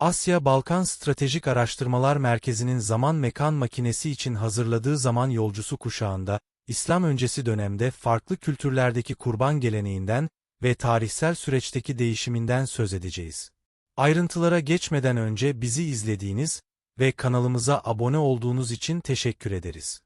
Asya-Balkan Stratejik Araştırmalar Merkezi'nin zaman mekan makinesi için hazırladığı zaman yolcusu kuşağında, İslam öncesi dönemde farklı kültürlerdeki kurban geleneğinden ve tarihsel süreçteki değişiminden söz edeceğiz. Ayrıntılara geçmeden önce bizi izlediğiniz ve kanalımıza abone olduğunuz için teşekkür ederiz.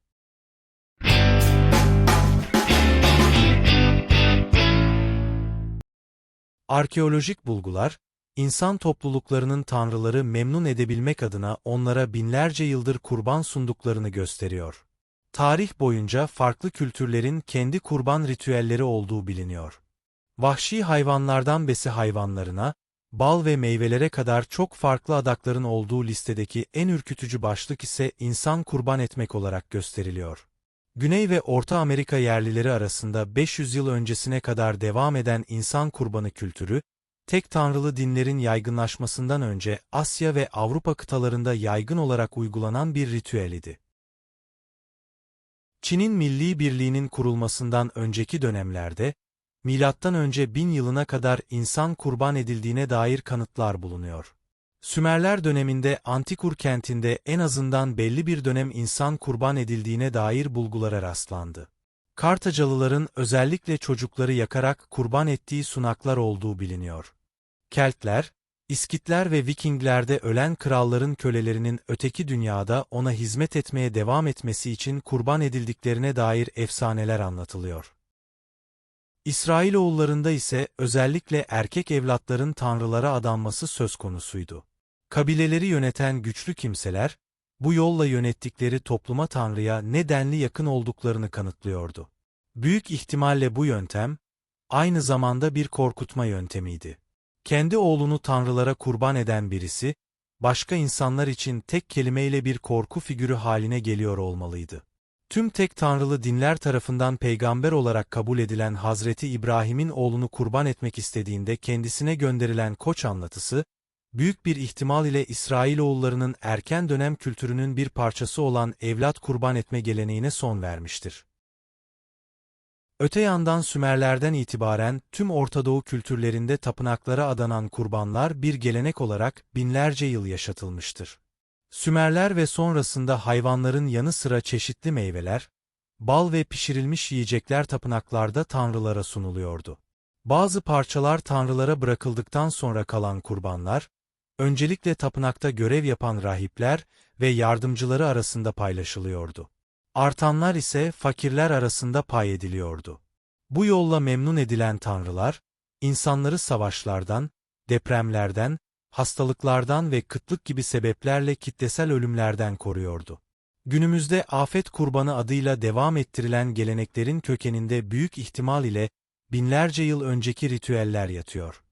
Arkeolojik bulgular, insan topluluklarının tanrıları memnun edebilmek adına onlara binlerce yıldır kurban sunduklarını gösteriyor. Tarih boyunca farklı kültürlerin kendi kurban ritüelleri olduğu biliniyor. Vahşi hayvanlardan besi hayvanlarına, bal ve meyvelere kadar çok farklı adakların olduğu listedeki en ürkütücü başlık ise insan kurban etmek olarak gösteriliyor. Güney ve Orta Amerika yerlileri arasında 500 yıl öncesine kadar devam eden insan kurbanı kültürü, tek tanrılı dinlerin yaygınlaşmasından önce Asya ve Avrupa kıtalarında yaygın olarak uygulanan bir ritüel idi. Çin'in milli birliğinin kurulmasından önceki dönemlerde, milattan önce 1000 yılına kadar insan kurban edildiğine dair kanıtlar bulunuyor. Sümerler döneminde Antikur kentinde en azından belli bir dönem insan kurban edildiğine dair bulgulara rastlandı. Kartacalıların özellikle çocukları yakarak kurban ettiği sunaklar olduğu biliniyor. Keltler, İskitler ve Vikinglerde ölen kralların kölelerinin öteki dünyada ona hizmet etmeye devam etmesi için kurban edildiklerine dair efsaneler anlatılıyor. İsrailoğullarında ise özellikle erkek evlatların tanrılara adanması söz konusuydu. Kabileleri yöneten güçlü kimseler, bu yolla yönettikleri topluma Tanrı'ya nedenli yakın olduklarını kanıtlıyordu. Büyük ihtimalle bu yöntem, aynı zamanda bir korkutma yöntemiydi. Kendi oğlunu tanrılara kurban eden birisi, başka insanlar için tek kelimeyle bir korku figürü haline geliyor olmalıydı. Tüm tek tanrılı dinler tarafından peygamber olarak kabul edilen Hazreti İbrahim'in oğlunu kurban etmek istediğinde kendisine gönderilen koç anlatısı, büyük bir ihtimal ile İsrailoğullarının erken dönem kültürünün bir parçası olan evlat kurban etme geleneğine son vermiştir. Öte yandan Sümerlerden itibaren tüm Orta Doğu kültürlerinde tapınaklara adanan kurbanlar bir gelenek olarak binlerce yıl yaşatılmıştır. Sümerler ve sonrasında hayvanların yanı sıra çeşitli meyveler, bal ve pişirilmiş yiyecekler tapınaklarda tanrılara sunuluyordu. Bazı parçalar tanrılara bırakıldıktan sonra kalan kurbanlar, öncelikle tapınakta görev yapan rahipler ve yardımcıları arasında paylaşılıyordu. Artanlar ise fakirler arasında pay ediliyordu. Bu yolla memnun edilen tanrılar, insanları savaşlardan, depremlerden, hastalıklardan ve kıtlık gibi sebeplerle kitlesel ölümlerden koruyordu. Günümüzde afet kurbanı adıyla devam ettirilen geleneklerin kökeninde büyük ihtimal ile binlerce yıl önceki ritüeller yatıyor.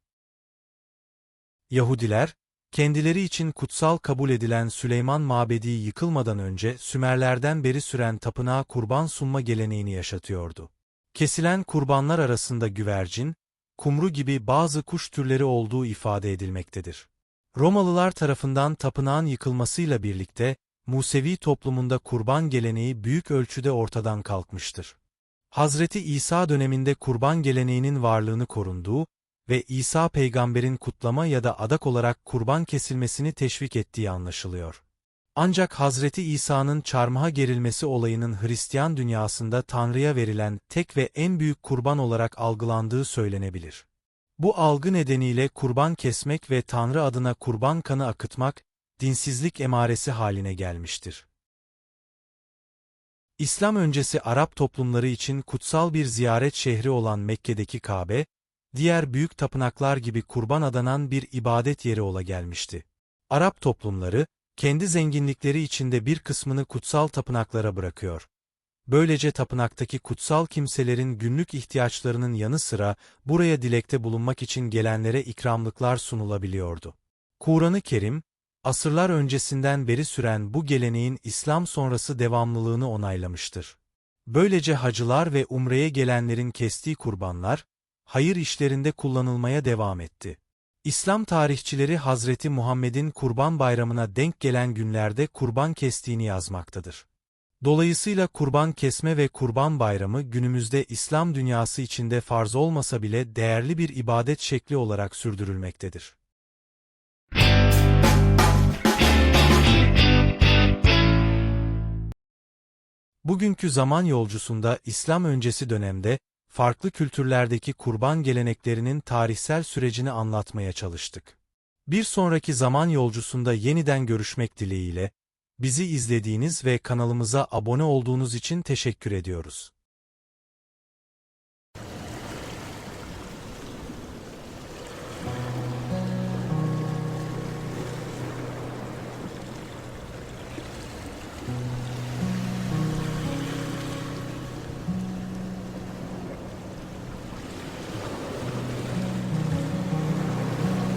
Yahudiler, kendileri için kutsal kabul edilen Süleyman Mabedi yıkılmadan önce Sümerlerden beri süren tapınağa kurban sunma geleneğini yaşatıyordu. Kesilen kurbanlar arasında güvercin, kumru gibi bazı kuş türleri olduğu ifade edilmektedir. Romalılar tarafından tapınağın yıkılmasıyla birlikte, Musevi toplumunda kurban geleneği büyük ölçüde ortadan kalkmıştır. Hazreti İsa döneminde kurban geleneğinin varlığını korunduğu ve İsa peygamberin kutlama ya da adak olarak kurban kesilmesini teşvik ettiği anlaşılıyor. Ancak Hazreti İsa'nın çarmıha gerilmesi olayının Hristiyan dünyasında Tanrı'ya verilen tek ve en büyük kurban olarak algılandığı söylenebilir. Bu algı nedeniyle kurban kesmek ve Tanrı adına kurban kanı akıtmak, dinsizlik emaresi haline gelmiştir. İslam öncesi Arap toplumları için kutsal bir ziyaret şehri olan Mekke'deki Kabe, diğer büyük tapınaklar gibi kurban adanan bir ibadet yeri ola gelmişti. Arap toplumları, kendi zenginlikleri içinde bir kısmını kutsal tapınaklara bırakıyor. Böylece tapınaktaki kutsal kimselerin günlük ihtiyaçlarının yanı sıra buraya dilekte bulunmak için gelenlere ikramlıklar sunulabiliyordu. Kur'an-ı Kerim, asırlar öncesinden beri süren bu geleneğin İslam sonrası devamlılığını onaylamıştır. Böylece hacılar ve umreye gelenlerin kestiği kurbanlar, hayır işlerinde kullanılmaya devam etti. İslam tarihçileri Hazreti Muhammed'in Kurban Bayramı'na denk gelen günlerde kurban kestiğini yazmaktadır. Dolayısıyla kurban kesme ve kurban bayramı günümüzde İslam dünyası içinde farz olmasa bile değerli bir ibadet şekli olarak sürdürülmektedir. Bugünkü zaman yolcusunda İslam öncesi dönemde farklı kültürlerdeki kurban geleneklerinin tarihsel sürecini anlatmaya çalıştık. Bir sonraki zaman yolcusunda yeniden görüşmek dileğiyle, bizi izlediğiniz ve kanalımıza abone olduğunuz için teşekkür ediyoruz.